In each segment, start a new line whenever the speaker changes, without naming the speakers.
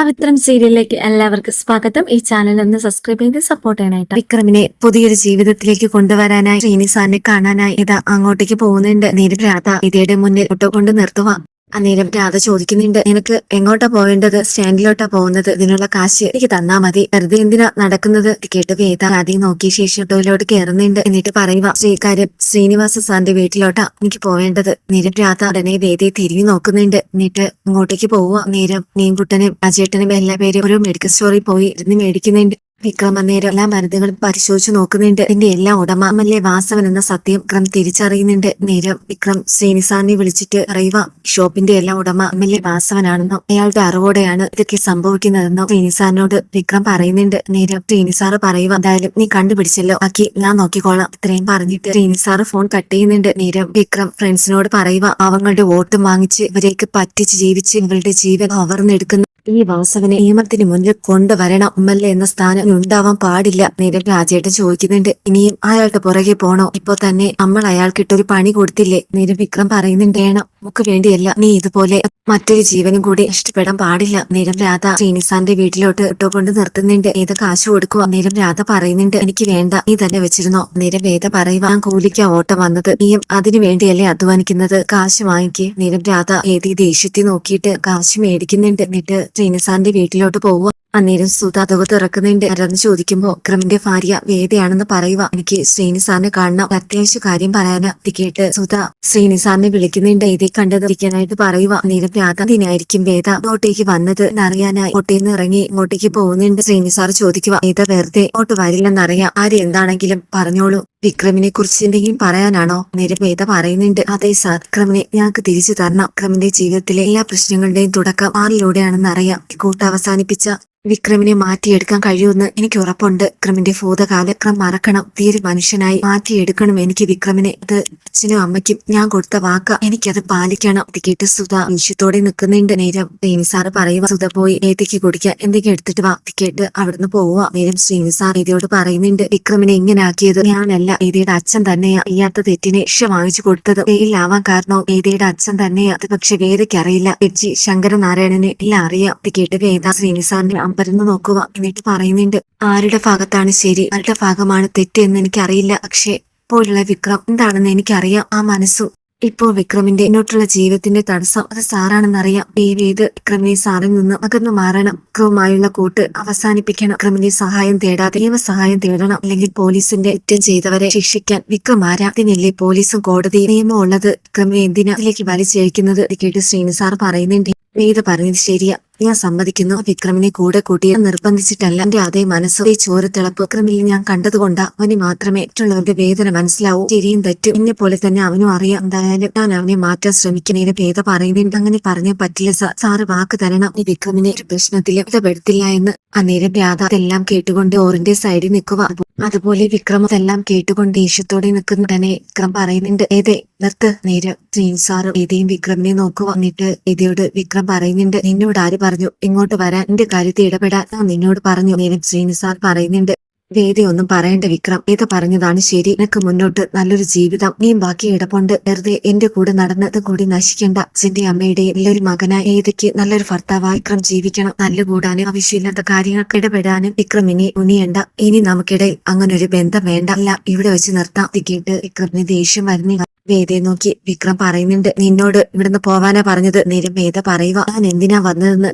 പവിത്രം സീരിയലിലേക്ക് എല്ലാവർക്കും സ്വാഗതം. ഈ ചാനൽ ഒന്ന് സബ്സ്ക്രൈബ് ചെയ്ത് സപ്പോർട്ട് ചെയ്യാനായിട്ട് വിക്രമിനെ പുതിയൊരു ജീവിതത്തിലേക്ക് കൊണ്ടുവരാനായി ശ്രീനിസാറിനെ കാണാനായി ഇതാ അങ്ങോട്ടേക്ക് പോകുന്നുണ്ട്. നേരിട്ട് രാധ ഇതയുടെ മുന്നിൽ ഒട്ടുകൊണ്ട് കൊണ്ട് നിർത്തുക അന്നേരം രാധ ചോദിക്കുന്നുണ്ട് നിനക്ക് എങ്ങോട്ടാ പോവേണ്ടത്? സ്റ്റാൻഡിലോട്ടാ പോകുന്നത്? ഇതിനുള്ള കാശ് എനിക്ക് തന്നാ മതി. വെറുതെ എന്തിനാ നടക്കുന്നത്? കേട്ട് വേദ രാധയെ നോക്കിയ ശേഷം ഓട്ടോയിലോട്ട് കയറുന്നുണ്ട്. എന്നിട്ട് പറയുക ശ്രീകാര്യം ശ്രീനിവാസ സാറിന്റെ വീട്ടിലോട്ടാ എനിക്ക് പോവേണ്ടത്. നേരം രാധ ഉടനെ വേദയെ തിരിഞ്ഞു നോക്കുന്നുണ്ട്. എന്നിട്ട് അങ്ങോട്ടേക്ക് പോവുക. നേരം നീൻകുട്ടനും അജേട്ടനും എല്ലാ പേരും ഒരു മെഡിക്കൽ സ്റ്റോറിൽ പോയി ഇരുന്ന് മേടിക്കുന്നുണ്ട്. വിക്രം എല്ലാ മരുന്നുകളും പരിശോധിച്ചു നോക്കുന്നുണ്ട്. എന്റെ എല്ലാ ഉടമ വാസവൻ എന്ന സത്യം വിക്രം തിരിച്ചറിയുന്നുണ്ട്. നേരം വിക്രം ശ്രീനിസാറിനെ വിളിച്ചിട്ട് അറിയുക ഷോപ്പിന്റെ എല്ലാ ഉടമ അമല്ലെ വാസവനാണെന്നും അയാളുടെ അറിവോടെയാണ് ഇതൊക്കെ സംഭവിക്കുന്നതെന്നും ശ്രീനിസാറിനോട് വിക്രം പറയുന്നുണ്ട്. നേരം ശ്രീനിസാറ് പറയുക എന്തായാലും നീ കണ്ടുപിടിച്ചല്ലോ. ബാക്കി ഞാൻ നോക്കിക്കോളാം. ഇത്രയും പറഞ്ഞിട്ട് ശ്രീനിസാറ് ഫോൺ കട്ട് ചെയ്യുന്നുണ്ട്. നേരം വിക്രം ഫ്രണ്ട്സിനോട് പറയുക അവങ്ങളുടെ വോട്ടും വാങ്ങിച്ച് ഇവരേക്ക് പറ്റിച്ച് ജീവിച്ച് ഇവരുടെ ജീവൻ കവർന്നെടുക്കുന്ന ഈ വാസവനെ നിയമത്തിന് മുന്നിൽ കൊണ്ടുവരണം ഉമ്മല്ല എന്ന സ്ഥാനം ഉണ്ടാവാൻ പാടില്ല നേരം രാജേട്ടൻ ചോദിക്കുന്നുണ്ട്. ഇനിയും അയാളുടെ പുറകെ പോണോ? ഇപ്പൊ തന്നെ നമ്മൾ അയാൾക്കിട്ടൊരു പണി കൊടുത്തില്ലേ നേരം വിക്രം പറയുന്നുണ്ട്. വേണം. നമുക്ക് വേണ്ടിയല്ല. നീ ഇതുപോലെ മറ്റൊരു ജീവനും കൂടി ഇഷ്ടപ്പെടാൻ പാടില്ല നേരം രാധ ശ്രീനിസാന്റെ വീട്ടിലോട്ട് ഇട്ടോ കൊണ്ട് നിർത്തുന്നുണ്ട്. ഏത് കാശ് കൊടുക്കുക നേരം രാധ പറയുന്നുണ്ട്. എനിക്ക് വേണ്ട. നീ തന്നെ വെച്ചിരുന്നോ നേരം വേദ പറയുവാൻ കൂലിക്ക ഓട്ടം വന്നത്. നീയും അതിനു വേണ്ടിയല്ലേ അധ്വാനിക്കുന്നത്? കാശ് വാങ്ങിക്ക് നേരം രാധ ഏതി ദേഷ്യത്തിൽ നോക്കിയിട്ട് കാശ് മേടിക്കുന്നുണ്ട്. എന്നിട്ട് ശ്രീനിസാന്റെ വീട്ടിലോട്ട് പോവുക. അന്നേരം സുധ തുക തുറക്കുന്നതിന്റെ ആരെന്ന് ചോദിക്കുമ്പോ ക്രമിന്റെ ഭാര്യ വേദയാണെന്ന് പറയുക. എനിക്ക് ശ്രീനിസാറിനെ കാണണം. അത്യാവശ്യ കാര്യം പറയാനാ. തിക്കേട്ട് കേട്ട് സുധ ശ്രീനിസാറിനെ വിളിക്കുന്നുണ്ട് ഇതേ കണ്ടതിരിക്കാനായിട്ട് പറയുക. അന്നേരം രാധാതിനായിരിക്കും വേദ ഇങ്ങോട്ടേക്ക് വന്നത് എന്നറിയാനായി. ഓട്ടയിൽ നിന്ന് ഇറങ്ങി ഇങ്ങോട്ടേക്ക് പോകുന്നുണ്ട് ശ്രീനിസാർ ചോദിക്കുക വേദ വെറുതെ ഇങ്ങോട്ട് വരില്ലെന്നറിയാം. ആര് എന്താണെങ്കിലും പറഞ്ഞോളൂ. വിക്രമിനെ കുറിച്ച് എന്തെങ്കിലും പറയാനാണോ? നേരെ വേദ പറയുന്നുണ്ട്. അതെ സാർ. വിക്രമിനെ ഞങ്ങൾക്ക് തിരിച്ചു തരണം. വിക്രമിന്റെ ജീവിതത്തിലെ എല്ലാ പ്രശ്നങ്ങളുടെയും തുടക്കം ആറിലൂടെയാണെന്ന് അറിയാം. കൂട്ട് അവസാനിപ്പിച്ച വിക്രമിനെ മാറ്റിയെടുക്കാൻ കഴിയുമെന്ന് എനിക്ക് ഉറപ്പുണ്ട്. വിക്രമിന്റെ ഭൂതകാല വിക്രം മറക്കണം. തീരെ മനുഷ്യനായി മാറ്റിയെടുക്കണം എനിക്ക് വിക്രമിനെ. അത് അച്ഛനും അമ്മയ്ക്കും ഞാൻ കൊടുത്ത വാക്ക. എനിക്കത് പാലിക്കണം. ഇത് കേട്ട് സുധ നിശ്ചയത്തോടെ നിൽക്കുന്നുണ്ട്. നേരം ശ്രീനിസാറ് പറയുക സുധ പോയി ഏതിക്ക് കുടിക്കുക എന്തെങ്കിലും എടുത്തിട്ട് വാ. കേട്ട് അവിടുന്ന് പോവുക നേരം ശ്രീനിസാർ ഇതിയോട് പറയുന്നുണ്ട്. വിക്രമിനെ ഇങ്ങനെ ആക്കിയത് ഞാനല്ല ഏതിയുടെ അച്ഛൻ തന്നെയാ ഇയാത്ത തെറ്റിനെ ശിക്ഷ വാങ്ങിച്ചു കൊടുത്തത്. ജയിലിലാവാൻ കാരണവും ഏതിയുടെ അച്ഛൻ തന്നെയാ. അത് പക്ഷെ വേദയ്ക്ക് അറിയില്ല ജഡ്ജി ശങ്കരനാരായണനെ എല്ലാം അറിയാം. ഇത് കേട്ട് വേദ ശ്രീനിസാറിനെ അമ്പരന്ന് നോക്കുക. എന്നിട്ട് പറയുന്നുണ്ട് ആരുടെ ഭാഗത്താണ് ശരി? ആരുടെ ഭാഗമാണ് തെറ്റ് എന്ന് എനിക്കറിയില്ല. പക്ഷേ ഇപ്പോഴുള്ള വിക്രം എന്താണെന്ന് എനിക്കറിയാം. ആ മനസ്സും ഇപ്പോൾ വിക്രമിന്റെ മുന്നോട്ടുള്ള ജീവിതത്തിന്റെ തടസ്സം അത് സാറാണെന്നറിയാം. ഈ ചെയ്ത് വിക്രമിനെ സാറിൽ നിന്ന് അകന്നു മാറണം. വിക്രവുമായുള്ള കൂട്ട് അവസാനിപ്പിക്കണം. വിക്രമിന്റെ സഹായം തേടാതെ നിയമ സഹായം തേടണം. അല്ലെങ്കിൽ പോലീസിന്റെ കുറ്റം ചെയ്തവരെ ശിക്ഷിക്കാൻ വിക്രം ആരാ? പോലീസും കോടതി നിയമം ഉള്ളത്? വിക്രമിനെ എന്തിനാ അതിലേക്ക് വലിച്ചയക്കുന്നത് ഇത് കേട്ട് ശ്രീനി സാർ പറയുന്നുണ്ട്. വേദ പറഞ്ഞത് ശരിയാ. ഞാൻ സമ്മതിക്കുന്നു. വിക്രമിനെ കൂടെ കൂട്ടിയ നിർബന്ധിച്ചിട്ടല്ല. എന്റെ അതേ മനസ്സ്. ചോര ചോരത്തിളപ്പ്. വിക്രമിൽ ഞാൻ കണ്ടതുകൊണ്ടാ അവന് മാത്രമേ മറ്റുള്ളവരുടെ വേദന മനസ്സിലാവൂ. ശരിയും തെറ്റും. എന്നെ പോലെ തന്നെ അവനും അറിയാം. എന്തായാലും ഞാൻ അവനെ മാറ്റാൻ ശ്രമിക്കുന്നതിന് ഭേദ പറയുന്നുണ്ട്. അങ്ങനെ പറഞ്ഞ പറ്റില്ല സാർ സാറ് വാക്ക് തരണം. ഈ വിക്രമിനെ ഒരു പ്രശ്നത്തിൽ ഇടപെടുത്തില്ല എന്ന്. അന്നേരം രാധ അതെല്ലാം കേട്ടുകൊണ്ട് ഓറിന്റെ സൈഡിൽ നിൽക്കുക. അതുപോലെ വിക്രം അതെല്ലാം കേട്ടുകൊണ്ട് ഈശ്വത്തോടെ നിൽക്കുന്ന തന്നെ വിക്രം പറയുന്നുണ്ട്. ഏതേ നിർത്ത്. നേരം ശ്രീൻ ഏതെയും ഏതേയും വിക്രമിനെ നോക്കുക. എന്നിട്ട് ഏതയോട് വിക്രം പറയുന്നുണ്ട്. നിന്നോട് ആര് പറഞ്ഞു? ഇങ്ങോട്ട് വരാൻ എന്റെ കാര്യത്തിൽ ഇടപെടാൻ നിന്നോട് പറഞ്ഞു. നേരം ശ്രീനി സാർ പറയുന്നുണ്ട്. വേദി ഒന്നും പറയേണ്ട വിക്രം. ഇത് പറഞ്ഞതാണ് ശരി. നിനക്ക് മുന്നോട്ട് നല്ലൊരു ജീവിതം. നീ ബാക്കി ഇടപൊണ്ട് വെറുതെ എന്റെ കൂടെ നടന്നത് കൂടി നശിക്കേണ്ട. സിന്റെ അമ്മയുടെ നല്ലൊരു മകനായി ഏതയ്ക്ക് നല്ലൊരു ഭർത്താവായി വിക്രം ജീവിക്കണം. നല്ല കൂടാനും ആവശ്യമില്ലാത്ത കാര്യങ്ങൾക്ക് ഇടപെടാനും വിക്രം ഇനി ഉണിയണ്ട ഇനി നമുക്കിടയിൽ അങ്ങനെ ഒരു ബന്ധം വേണ്ട. അല്ല ഇവിടെ വെച്ച് നിർത്താം. തിക്കിട്ട് കേട്ട് വിക്രമിന് ദേഷ്യം വരുന്ന വേദയെ നോക്കി വിക്രം പറയുന്നുണ്ട് നിന്നോട് ഇവിടുന്ന് പോവാനാ പറഞ്ഞത്? നേരം വേദ പറയുക ഞാൻ എന്തിനാ വന്നതെന്ന്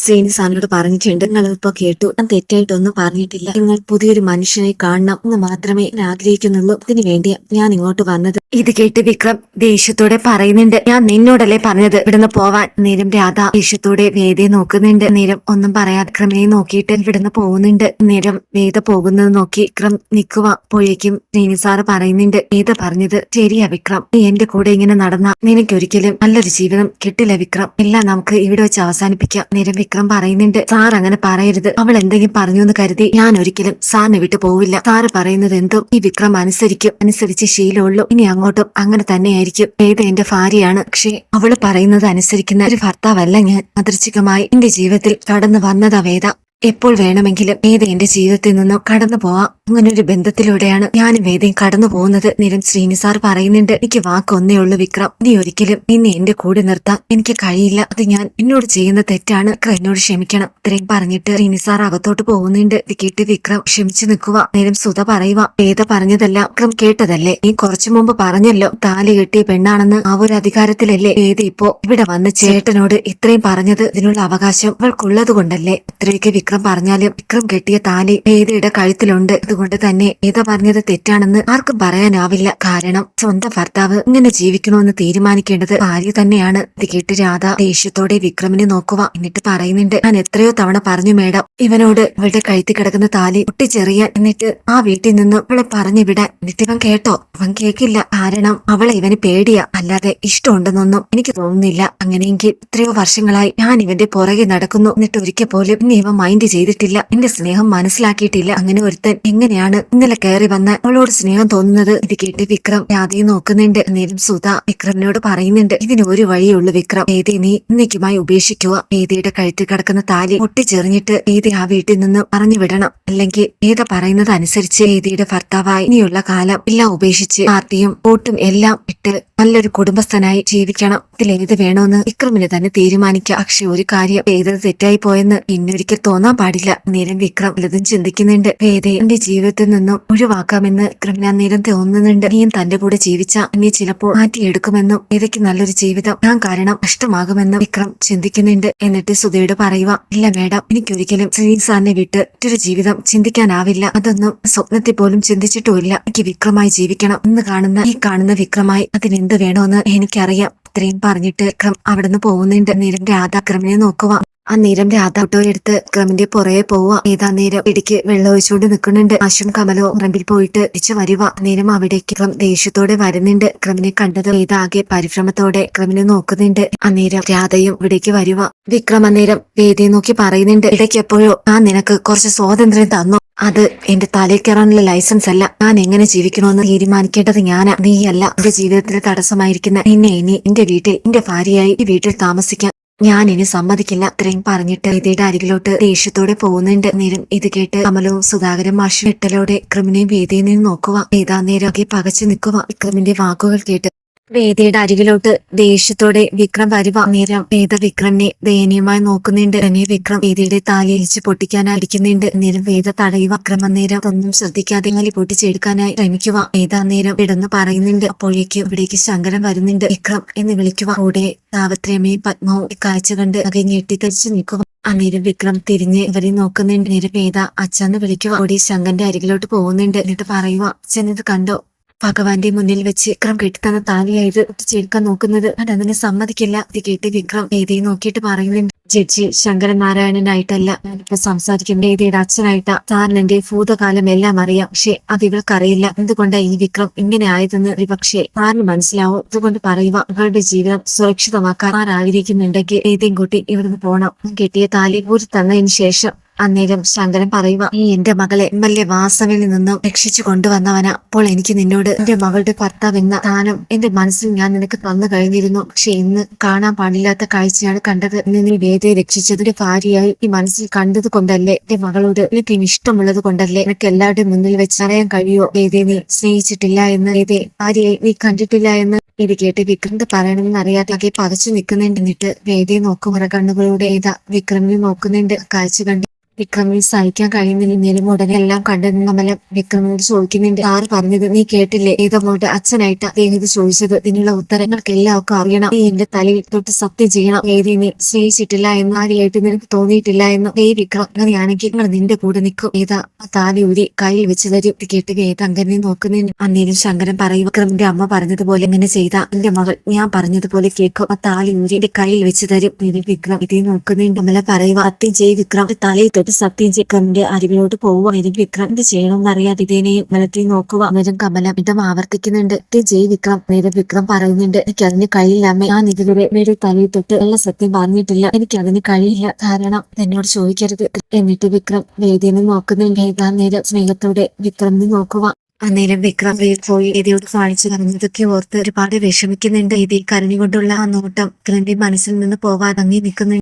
ശ്രീനി സാറിനോട് പറഞ്ഞിട്ടുണ്ട്. നിങ്ങൾ ഇപ്പൊ കേട്ടു. ഞാൻ തെറ്റായിട്ടൊന്നും പറഞ്ഞിട്ടില്ല. നിങ്ങൾ പുതിയൊരു മനുഷ്യനെ കാണണം എന്ന് മാത്രമേ ഞാൻ ആഗ്രഹിക്കുന്നുള്ളൂ. ഇതിനു വേണ്ടി ഞാൻ ഇങ്ങോട്ട് വന്നത്. ഇത് കേട്ട് വിക്രം ദേഷ്യത്തോടെ പറയുന്നുണ്ട്. ഞാൻ നിന്നോടല്ലേ പറഞ്ഞത്? ഇവിടുന്ന് പോവാൻ നേരം രാധ ദേഷ്യത്തോടെ വേദയെ നോക്കുന്നുണ്ട്. നേരം ഒന്നും പറയാതെ വിക്രമിനെ നോക്കിയിട്ട് ഇവിടുന്ന് പോകുന്നുണ്ട്. നേരം വേദ പോകുന്നത് നോക്കി വിക്രം നിൽക്കുക പോയേക്കും ശ്രീനി സാറ് പറയുന്നുണ്ട്. വേദ പറഞ്ഞത് ശരിയാ വിക്രം. നീ എന്റെ കൂടെ ഇങ്ങനെ നടന്ന നിനക്കൊരിക്കലും നല്ലൊരു ജീവിതം കിട്ടില്ല വിക്രം. എല്ലാം നമുക്ക് ഇവിടെ വെച്ച് അവസാനിപ്പിക്കാം. നേരം വിക്രം പറയുന്നുണ്ട് സാർ അങ്ങനെ പറയരുത്. അവൾ എന്തെങ്കിലും പറഞ്ഞു എന്ന് കരുതി ഞാൻ ഒരിക്കലും സാറിനെ വിട്ടു പോവില്ല. സാറ് പറയുന്നത് എന്തും ഈ വിക്രം അനുസരിക്കും. അനുസരിച്ച് ശീലമുള്ളൂ. ഇനി അങ്ങോട്ടും അങ്ങനെ തന്നെയായിരിക്കും. ഏത് എന്റെ ഭാര്യയാണ്. പക്ഷേ അവൾ പറയുന്നത് അനുസരിക്കുന്ന ഒരു ഭർത്താവല്ല ഞാൻ. അദൃച്ഛികമായി എന്റെ ജീവിതത്തിൽ കടന്നു വന്നതാ വേദ. എപ്പോൾ വേണമെങ്കിലും വേദ എന്റെ ജീവിതത്തിൽ നിന്നും കടന്നു പോവാം. അങ്ങനെ ഒരു ബന്ധത്തിലൂടെയാണ് ഞാനും വേദയും കടന്നു പോകുന്നത് നിരം ശ്രീനി സാർ പറയുന്നുണ്ട്. എനിക്ക് വാക്കൊന്നേ ഉള്ളൂ വിക്രം. നീ ഒരിക്കലും നിന്നെ എന്റെ കൂടെ നിർത്താൻ എനിക്ക് കഴിയില്ല. അത് ഞാൻ എന്നോട് ചെയ്യുന്ന തെറ്റാണ്. വിക്രം എന്നോട് ക്ഷമിക്കണം. ഇത്രയും പറഞ്ഞിട്ട് ശ്രീനി സാർ അകത്തോട്ട് പോകുന്നുണ്ട്. ഇത് കേട്ട് വിക്രം ക്ഷമിച്ചു നിൽക്കുക. നേരം സുധ പറയുക. വേദ പറഞ്ഞതല്ല വിക്രം കേട്ടതല്ലേ? നീ കുറച്ചു മുമ്പ് പറഞ്ഞല്ലോ താലി കെട്ടിയ പെണ്ണാണെന്ന്. ആ ഒരു അധികാരത്തിലല്ലേ വേദ ഇപ്പോ ഇവിടെ വന്ന് ചേട്ടനോട് ഇത്രയും പറഞ്ഞത്? ഇതിനുള്ള അവകാശം അവൾക്കുള്ളത് കൊണ്ടല്ലേ? ഇത്രയൊക്കെ വിക്രം പറഞ്ഞാലും വിക്രം കെട്ടിയ താലി വേദയുടെ കഴുത്തിലുണ്ട്. അതുകൊണ്ട് തന്നെ വേദ പറഞ്ഞത് തെറ്റാണെന്ന് ആർക്കും പറയാനാവില്ല. കാരണം സ്വന്തം ഭർത്താവ് ഇങ്ങനെ ജീവിക്കണമെന്ന് തീരുമാനിക്കേണ്ടത് ഭാര്യ തന്നെയാണ്. ഇത് കേട്ട് രാധ ദേഷ്യത്തോടെ വിക്രമിനെ നോക്കുക എന്നിട്ട് പറയുന്നുണ്ട് ഞാൻ എത്രയോ തവണ പറഞ്ഞു മേഡം ഇവനോട് ഇവളുടെ കഴുത്തി കിടക്കുന്ന താലി പൊട്ടിച്ചെറിയാൻ എന്നിട്ട് ആ വീട്ടിൽ നിന്ന് അവളെ പറഞ്ഞു വിടാൻ. എന്നിട്ട് ഇവൻ കേട്ടോ അവൻ കേൾക്കില്ല കാരണം അവളെ ഇവന് പേടിയാ. അല്ലാതെ ഇഷ്ടമുണ്ടെന്നൊന്നും എനിക്ക് തോന്നുന്നില്ല. അങ്ങനെയെങ്കിൽ എത്രയോ വർഷങ്ങളായി ഞാൻ ഇവന്റെ പുറകെ നടക്കുന്നു. എന്നിട്ട് ഒരിക്കൽ പോലും ഇനി ഇവ മൈൻഡ് ചെയ്തിട്ടില്ല. എന്റെ സ്നേഹം മനസ്സിലാക്കിയിട്ടില്ല. അങ്ങനെ ഒരുത്തൻ എങ്ങനെയാണ് ഇന്നലെ കയറി വന്ന് അവളോട് സ്നേഹം തോന്നുന്നത്? ഇത് കേട്ട് വിക്രം രാധയെ നോക്കുന്നുണ്ട്. നേരം സുധ വിക്രമിനോട് പറയുന്നുണ്ട്. ഇതിന് ഒരു വഴിയുള്ളൂ വിക്രം. വേദി നീ ഇന്നേക്കുമായി ഉപേക്ഷിക്കുക. വേദിയുടെ കഴുത്തിൽ കിടക്കുന്ന താലി പൊട്ടിച്ചെറിഞ്ഞിട്ട് വേദി ആ വീട്ടിൽ നിന്ന് പറഞ്ഞു വിടണം അല്ലെങ്കിൽ വേദ പറയുന്നത് അനുസരിച്ച് വേദിയുടെ ഭർത്താവായി ഇനിയുള്ള കാലം എല്ലാം ഉപേക്ഷിച്ച് പാർട്ടിയും വോട്ടും എല്ലാം ഇട്ട് നല്ലൊരു കുടുംബസ്ഥനായി ജീവിക്കണം. ഇതിലേത് വേണമെന്ന് വിക്രമിന് തന്നെ തീരുമാനിക്കാം. പക്ഷെ ഒരു കാര്യം ഏതത് തെറ്റായി പോയെന്ന് പിന്നൊരിക്കൽ തോന്നാൻ പാടില്ല. നേരം വിക്രം വലുതും ചിന്തിക്കുന്നുണ്ട്. പേദയെ എന്റെ ജീവിതത്തിൽ നിന്നും ഒഴിവാക്കാമെന്ന് വിക്രമിന് അന്നേരം തോന്നുന്നുണ്ട്. നീയും തന്റെ കൂടെ ജീവിച്ച നീ ചിലപ്പോൾ മാറ്റിയെടുക്കുമെന്നും പേദയ്ക്ക് നല്ലൊരു ജീവിതം ഞാൻ കാരണം നഷ്ടമാകുമെന്നും വിക്രം ചിന്തിക്കുന്നുണ്ട്. എന്നിട്ട് സുധയോട് പറയുക ഇല്ല മേഡം എനിക്കൊരിക്കലും ശ്രീ സാറിനെ വിട്ട് മറ്റൊരു ജീവിതം ചിന്തിക്കാനാവില്ല. അതൊന്നും സ്വപ്നത്തിൽ പോലും ചിന്തിച്ചിട്ടുമില്ല. എനിക്ക് വിക്രമായി ജീവിക്കണം. ഇന്ന് കാണുന്ന ഈ കാണുന്ന വിക്രമായി അതിനെന്ത് വേണോന്ന് എനിക്കറിയാം. ഇത്രയും പറഞ്ഞിട്ട് വിക്രം അവിടുന്ന് പോകുന്നുണ്ട്. നേരം രാധാക്രമിനെ നോക്കുവാ. അന്നേരം രാധ എടുത്ത് വിക്രമിന്റെ പുറകെ പോവുക ഏതാ നേരം ഇടിക്ക് വെള്ളം ഒഴിച്ചുകൊണ്ട് നിൽക്കുന്നുണ്ട് ആശും കമലോ റമ്പിൽ പോയിട്ട് തിരിച്ചു വരുവ. നേരം അവിടേക്ക് വിക്രം ദേഷ്യത്തോടെ വരുന്നുണ്ട്. വിക്രമിനെ കണ്ടത് ഏതാകെ പരിഭ്രമത്തോടെ വിക്രമിനെ നോക്കുന്നുണ്ട്. അന്നേരം രാധയും ഇവിടേക്ക് വരുവ. വിക്രം അന്നേരം വേദിയെ നോക്കി പറയുന്നുണ്ട്. ഇടയ്ക്ക് എപ്പോഴോ ആ നിനക്ക് കുറച്ച് സ്വാതന്ത്ര്യം തന്നു. അത് എന്റെ തലയിൽ കയറാനുള്ള ലൈസൻസ് അല്ല. ഞാൻ എങ്ങനെ ജീവിക്കണമെന്ന് തീരുമാനിക്കേണ്ടത് ഞാനാ. നീയല്ല. എന്റെ ജീവിതത്തിൽ തടസ്സമായിരിക്കുന്ന നിന്നെ ഇനി എന്റെ വീട്ടിൽ എന്റെ ഭാര്യയായി ഈ വീട്ടിൽ താമസിക്കാൻ ഞാൻ ഇനി സമ്മതിക്കില്ല. ഇത്രയും പറഞ്ഞിട്ട് ഇതയുടെ അരികിലോട്ട് ദേഷ്യത്തോടെ പോകുന്നുണ്ട്. നേരം ഇത് കേട്ട് കമലവും സുധാകരൻ മാഷും എട്ടലോടെ വിക്രമിനെയും വേദിയിൽ നിന്ന് നോക്കുക നേരം ഒക്കെ പകച്ചു നിൽക്കുക വിക്രമിന്റെ വാക്കുകൾ കേട്ട് വേദയുടെ അരികിലോട്ട് ദേഷ്യത്തോടെ വിക്രം വരുവ നേരം വേദ വിക്രമിനെ ദയനീയമായി നോക്കുന്നുണ്ട്. തന്നെ വിക്രം വേദിയുടെ താലിയലിച്ച് പൊട്ടിക്കാനായിരിക്കുന്നുണ്ട്. നേരം വേദ തടയുക. വിക്രം അന്നേരം ഒന്നും ശ്രദ്ധിക്കാതെ അങ്ങനെ പൊട്ടിച്ചെടുക്കാനായി ശ്രമിക്കുക. വേദ അന്നേരം ഇടന്ന് പറയുന്നുണ്ട്. അപ്പോഴേക്ക് ഇവിടേക്ക് ശങ്കരൻ വരുന്നുണ്ട്. വിക്രം എന്ന് വിളിക്കുക. കൂടെ സാവത്രിയമ്മയും പത്മവും കാഴ്ച കണ്ട് അകെ ഞെട്ടിത്തെറിച്ച് നിൽക്കുക. അന്നേരം വിക്രം തിരിഞ്ഞ് ഇവരെ നോക്കുന്നുണ്ട്. നേരം വേദ അച്ഛന്ന് വിളിക്കുക. കൂടി ശങ്കന്റെ അരികിലോട്ട് പോകുന്നുണ്ട്. എന്നിട്ട് പറയുക അച്ഛൻ ഇത് കണ്ടോ? ഭഗവാന്റെ മുന്നിൽ വെച്ച് വിക്രം കെട്ടിത്തന്ന താലിയായത് ചേർക്കാൻ നോക്കുന്നത്. ഞാൻ അതിനെ സമ്മതിക്കില്ല. ഇത് കേട്ട് വിക്രം വേദിയെ നോക്കിയിട്ട് പറയുന്നുണ്ട്. ജഡ്ജി ശങ്കര നാരായണനായിട്ടല്ല ഞാനിപ്പോ സംസാരിക്കുന്ന വേദിയുടെ അച്ഛനായിട്ടാ. താരനന്റെ ഭൂതകാലം എല്ലാം അറിയാം. പക്ഷെ അത് ഇവൾക്കറിയില്ല എന്തുകൊണ്ടാ ഈ വിക്രം ഇങ്ങനെ ആയതെന്ന് ഒരുപക്ഷെ താരന് മനസ്സിലാവും. അതുകൊണ്ട് പറയുക ഇവളുടെ ജീവിതം സുരക്ഷിതമാക്കാൻ ആരാഗ്രഹിക്കുന്നുണ്ടെങ്കിൽ ഏതെങ്കിലും കൂട്ടി ഇവിടുന്ന് പോണം. കെട്ടിയ താലി ഊരി തന്നതിന് ശേഷം അന്നേരം ശങ്കരൻ പറയുക നീ എന്റെ മകളെ എം എൽ എ വാസവിൽ നിന്നും രക്ഷിച്ചു കൊണ്ടുവന്നവനാ. അപ്പോൾ എനിക്ക് നിന്നോട് എന്റെ മകളുടെ ഭർത്താവ് എന്ന സ്ഥാനം എന്റെ മനസ്സിൽ ഞാൻ നിനക്ക് തന്നു കഴിഞ്ഞിരുന്നു. പക്ഷെ ഇന്ന് കാണാൻ പാടില്ലാത്ത കാഴ്ചയാണ് കണ്ടത്. നീ വേദയെ രക്ഷിച്ചതിന്റെ ഭാര്യയായി ഈ മനസ്സിൽ കണ്ടത് കൊണ്ടല്ലേ? എന്റെ മകളോട് എനിക്ക് ഇഷ്ടമുള്ളത് കൊണ്ടല്ലേ? എനിക്ക് എല്ലാവരുടെയും മുന്നിൽ വെച്ച് അറിയാൻ കഴിയോ വേദയെ നീ സ്നേഹിച്ചിട്ടില്ല എന്ന് വേദയെ ഭാര്യയെ നീ കണ്ടിട്ടില്ല എന്ന് ഇത് കേട്ട് വിക്രന്ത് പറയണമെന്ന് അറിയാതെ ആകെ പതച്ചു നിൽക്കുന്നുണ്ട്. എന്നിട്ട് വേദയെ നോക്കുമുറ കണ്ണുകളോടെ ഏതാ വിക്രമിനെ നോക്കുന്നുണ്ട്. കാഴ്ച കണ്ട് വിക്രമിന് സഹിക്കാൻ കഴിയുന്നില്ല. നേരം ഉടനെ എല്ലാം കണ്ടെന്ന് കമല വിക്രമിനോട് ചോദിക്കുന്നുണ്ട്. ആര് പറഞ്ഞത് നീ കേട്ടില്ലേ? ഏതമ്മോട്ട് അച്ഛനായിട്ട് അദ്ദേഹം ഇത് ചോദിച്ചത്. ഇതിനുള്ള ഉത്തരങ്ങൾക്ക് എല്ലാവർക്കും അറിയണം. നീ എന്റെ തലയിൽ തൊട്ട് സത്യം ചെയ്യണം. ഏതി നീ സ്നേഹിച്ചിട്ടില്ല എന്ന് ആരെയായിട്ട് നിനക്ക് തോന്നിയിട്ടില്ല എന്ന്. ഏ വിക്രം അങ്ങനെയാണെങ്കിൽ നിങ്ങൾ നിന്റെ കൂടെ നിൽക്കും. ഏതാ? ആ താലി ഊരി കയ്യിൽ വെച്ച് തരും. ഇത് കേട്ട് ഏത് അങ്ങനെ നോക്കുന്നതിന് അന്നേരം ശങ്കരൻ പറയും വിക്രമിന്റെ അമ്മ പറഞ്ഞതുപോലെ ഇങ്ങനെ ചെയ്ത എന്റെ മകൾ ഞാൻ പറഞ്ഞതുപോലെ കേൾക്കും. ആ താലി ഊരി എന്റെ കയ്യിൽ വെച്ച് തരും. വിക്രം ഇതേ നോക്കുന്നതിന് നമ്മളെ പറയുക അത്യം ചെയ് വിക്രം തലയിൽ തൊട്ട് സത്യം വിക്രമിന്റെ അരികിലോട്ട് പോവുക വിക്രം. എന്ത് ചെയ്യണമെന്ന് അറിയാതെ ഇതിനെയും മലത്തിൽ നോക്കുക. അന്നേരം കമല ഇതും ആവർത്തിക്കുന്നുണ്ട്. ജയ് വിക്രം. നേരെ വിക്രം പറയുന്നുണ്ട് എനിക്ക് അതിന് കഴിയില്ല അമ്മ. ഞാൻ ഇതുവരെ മേരി തലയിൽ തൊട്ട് നല്ല സത്യം പറഞ്ഞിട്ടില്ല. എനിക്ക് അതിന് കഴിയില്ല. കാരണം എന്നോട് ചോദിക്കരുത് എന്നിട്ട് വിക്രം വേദിനെ നോക്കുന്നുണ്ട്. ഏതാ നേരം സ്നേഹത്തോടെ വിക്രമിനെ നോക്കുക. അന്നേരം വിക്രം പോയി എതിയോട് കാണിച്ചു കരഞ്ഞതൊക്കെ ഓർത്ത് ഒരുപാട് വിഷമിക്കുന്നുണ്ട്. എതി കരഞ്ഞുകൊണ്ടുള്ള ആ നോട്ടം വിക്രമിന്റെ മനസ്സിൽ നിന്ന് പോവാതെ അങ്ങി നിൽക്കുന്നുണ്ട്.